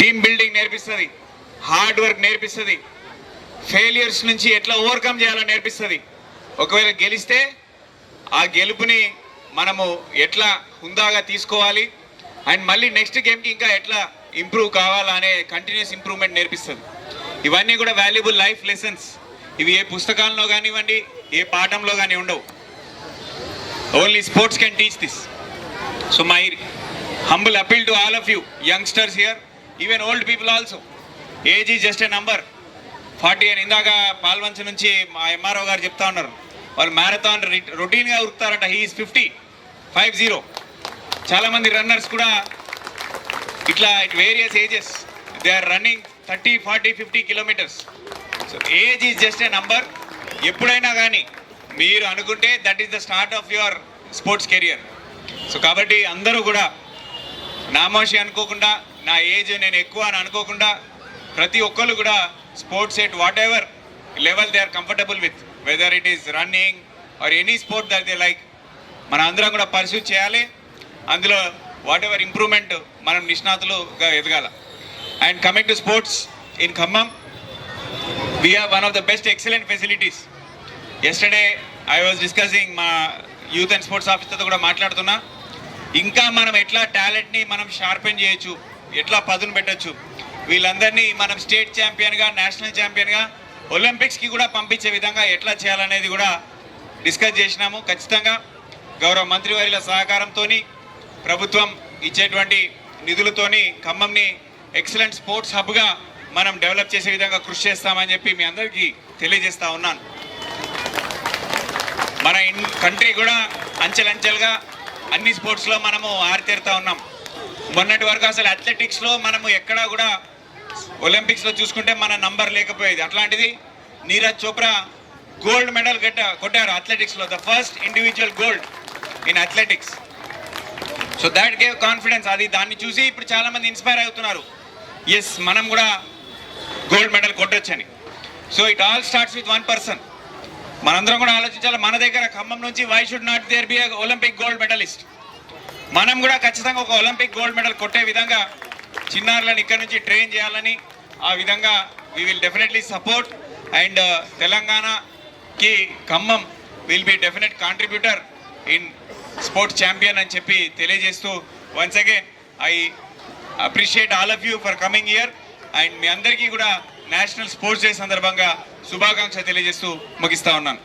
Team building నేర్పిస్తుంది hard work నేర్పిస్తుంది failures నుంచి ఎట్లా ఓవర్కమ్ చేయాలో నేర్పిస్తుంది. ఒకవేళ గెలిస్తే ఆ గెలుపుని మనము ఎట్లా హుందాగా తీసుకోవాలి అండ్ మళ్ళీ నెక్స్ట్ గేమ్కి ఇంకా ఎట్లా ఇంప్రూవ్ కావాలా అనే కంటిన్యూస్ ఇంప్రూవ్మెంట్ నేర్పిస్తుంది. ఇవన్నీ కూడా వాల్యుబుల్ లైఫ్ లెసన్స్. ఇవి ఏ పుస్తకాల్లో కానివ్వండి ఏ పాఠంలో కానీ ఉండవు. Only sports can teach this. So my humble appeal to all of you youngsters here. Even old people also age is just a number forty అని ఇందాక పాల్వంచ నుంచి మా ఎంఆర్ఓ గారు చెప్తా ఉన్నారు. వాళ్ళు మ్యారథాన్ రొటీన్గా ఉరుకుతారంట. హీఈస్ ఫిఫ్టీ ఫైవ్ జీరో చాలామంది రన్నర్స్ కూడా ఇట్లా it various ages they are running thirty forty fifty kilometres so age is just a number ఎప్పుడైనా కానీ మీరు అనుకుంటే that is the start of your sports career so కాబట్టి అందరూ కూడా నామోషి అనుకోకుండా నా ఏజ్ నేను ఎక్కువ అని అనుకోకుండా ప్రతి ఒక్కరు కూడా sports at whatever level they are comfortable with whether it is running or any sport that they like మన అందరం కూడా పర్సూ చేయాలి. అందులో వాట్ ఎవర్ ఇంప్రూవ్మెంట్ మనం నిష్ణాతులుగా ఎదగాల. And coming to sports in Khammam we have one of the best excellent facilities yesterday I was discussing మా youth and sports ఆఫీసర్తో కూడా మాట్లాడుతున్నా. ఇంకా మనం ఎట్లా టాలెంట్ని మనం షార్పెన్ చేయొచ్చు? ఎట్లా పదును పెట్టొచ్చు? వీళ్ళందరినీ మనం స్టేట్ ఛాంపియన్గా నేషనల్ ఛాంపియన్గా ఒలింపిక్స్కి కూడా పంపించే విధంగా ఎట్లా చేయాలనేది కూడా డిస్కస్ చేసినాము. ఖచ్చితంగా గౌరవ మంత్రివర్యుల సహకారంతో ప్రభుత్వం ఇచ్చేటువంటి నిధులతోని ఖమ్మంని ఎక్సలెంట్ స్పోర్ట్స్ హబ్గా మనం డెవలప్ చేసే విధంగా కృషి చేస్తామని చెప్పి మీ అందరికీ తెలియజేస్తా ఉన్నాను. మన ఇన్ కంట్రీ కూడా అంచెలంచెలుగా అన్ని స్పోర్ట్స్లో మనము ఆరితేరుతా ఉన్నాం. మొన్నటి వరకు అసలు అథ్లెటిక్స్లో మనము ఎక్కడా కూడా ఒలింపిక్స్లో చూసుకుంటే మన నంబర్ లేకపోయేది. అట్లాంటిది నీరజ్ చోప్రా గోల్డ్ మెడల్ గట్ట కొట్టారు అథ్లెటిక్స్లో the first individual gold in athletics so that gave confidence అది దాన్ని చూసి ఇప్పుడు చాలా మంది ఇన్స్పైర్ అవుతున్నారు. ఎస్ మనం కూడా gold medal కొట్టొచ్చని. So it all starts with one person మనందరం కూడా ఆలోచించాలి. మన దగ్గర ఖమ్మం నుంచి why should not there be Olympic gold medallist మనం కూడా ఖచ్చితంగా ఒక ఒలింపిక్ గోల్డ్ మెడల్ కొట్టే విధంగా చిన్నారులను ఇక్కడ నుంచి ట్రైన్ చేయాలని ఆ విధంగా we will definitely support and తెలంగాణకి Khammam will be definite contributor in sports champion అని చెప్పి తెలియజేస్తూ once again I appreciate all of you for coming here and మీ అందరికీ కూడా నేషనల్ స్పోర్ట్స్ డే సందర్భంగా శుభాకాంక్ష తెలియజేస్తూ ముగిస్తా ఉన్నాను.